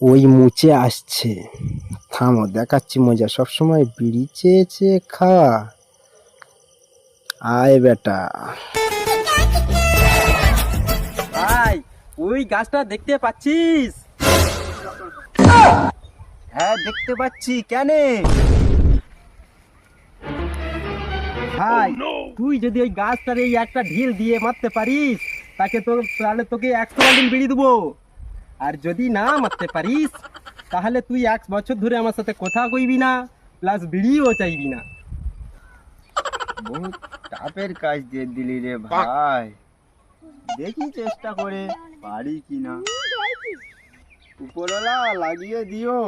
ওই মুচে আসছে। থামো দেখাচ্ছি মজা। সবসময় বিড়ি চেয়েছে খাওয়া আয় বেটা। ভাই ওই গাছটা দেখতে পাচ্ছিস? হ্যাঁ দেখতে পাচ্ছি। কেন? ভাই তুই যদি ওই গাছটার এই একটা ঢিল দিয়ে মারতে পারিস তাকে তো তাহলে তোকে একশো দিন বিড়ি দেবো। আর যদি না মারতে পারিস, তাহলে তুই এক বছর ধরে আমার সাথে কথা কইবি না প্লাস বিড়িও চাইবি না। বহুত টাপের কাজ দিয়ে দিলি রে ভাই। দেখি চেষ্টা করে পারি কি না। উপরওয়ালা লাগিয়ে দিও।